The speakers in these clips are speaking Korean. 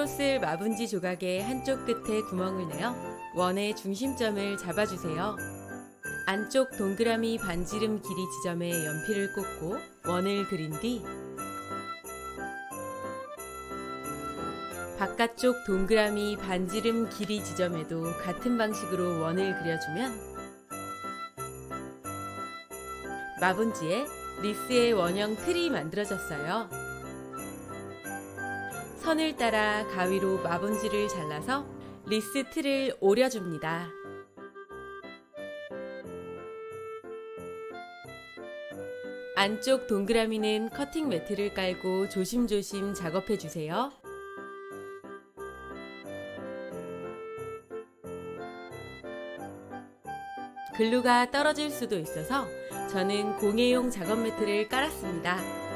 밴드로 쓸 마분지 조각의 한쪽 끝에 구멍을 내어 원의 중심점을 잡아주세요. 안쪽 동그라미 반지름 길이 지점에 연필을 꽂고 원을 그린 뒤 바깥쪽 동그라미 반지름 길이 지점에도 같은 방식으로 원을 그려주면 마분지에 리스의 원형 틀이 만들어졌어요. 선을 따라 가위로 마분지를 잘라서 리스 틀을 오려줍니다. 안쪽 동그라미는 커팅 매트를 깔고 조심조심 작업해 주세요. 글루가 떨어질 수도 있어서 저는 공예용 작업 매트를 깔았습니다.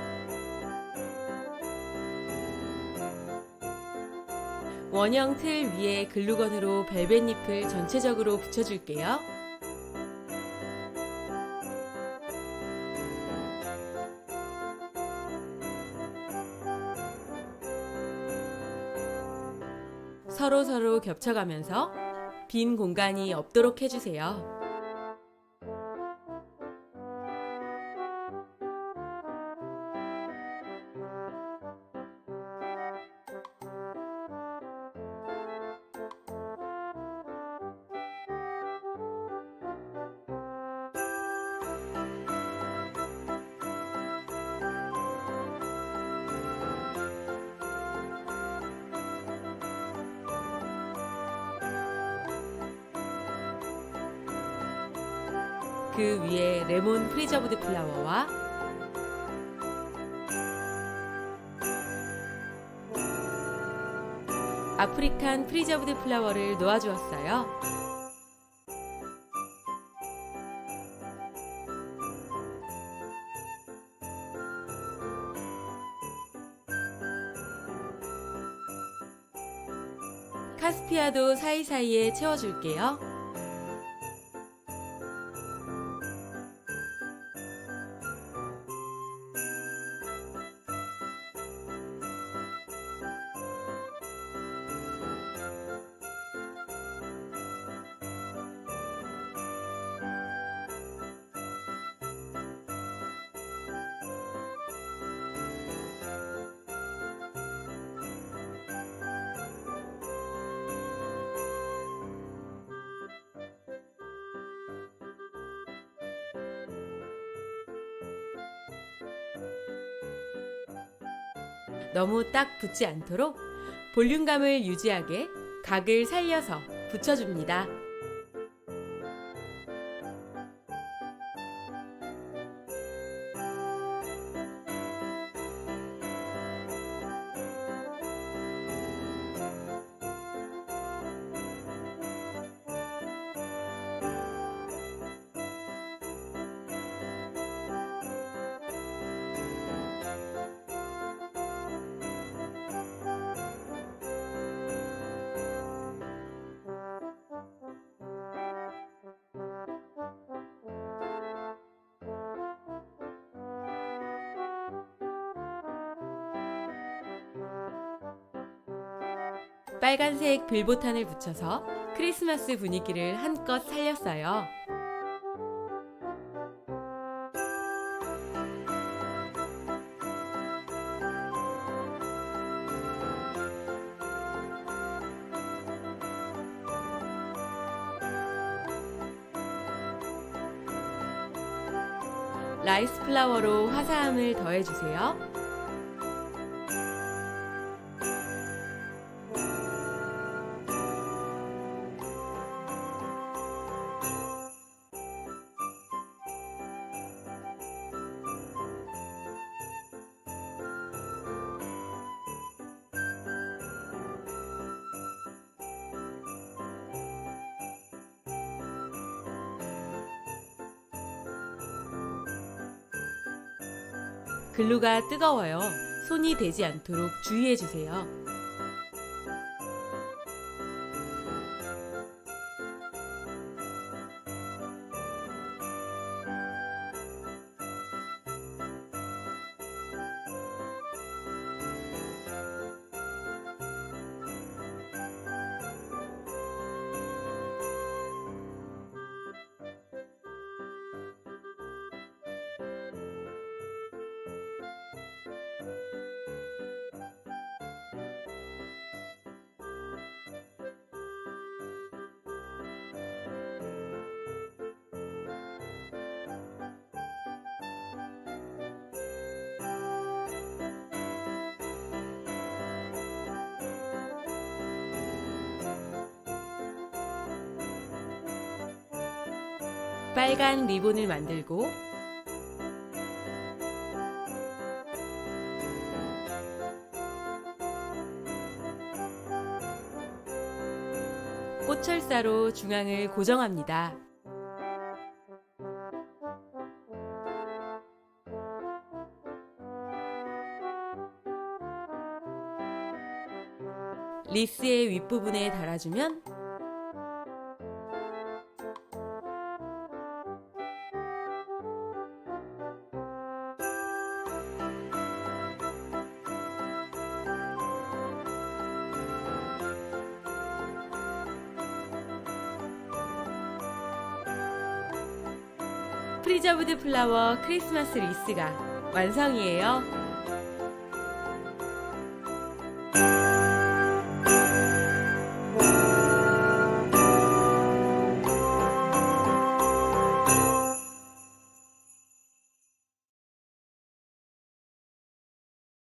원형 틀 위에 글루건으로 벨벳잎을 전체적으로 붙여줄게요. 서로 서로 겹쳐가면서 빈 공간이 없도록 해주세요. 그 위에 레몬 프리저브드 플라워와 아프리칸 프리저브드 플라워를 놓아주었어요. 카스피아도 사이사이에 채워줄게요. 너무 딱 붙지 않도록 볼륨감을 유지하게 각을 살려서 붙여줍니다. 빨간색 빌보탄을 붙여서 크리스마스 분위기를 한껏 살렸어요. 라이스 플라워로 화사함을 더해주세요. 글루가 뜨거워요. 손이 되지 않도록 주의해 주세요. 빨간 리본을 만들고 꽃철사로 중앙을 고정합니다. 리스의 윗부분에 달아주면 프리저브드 플라워 크리스마스 리스가 완성이에요.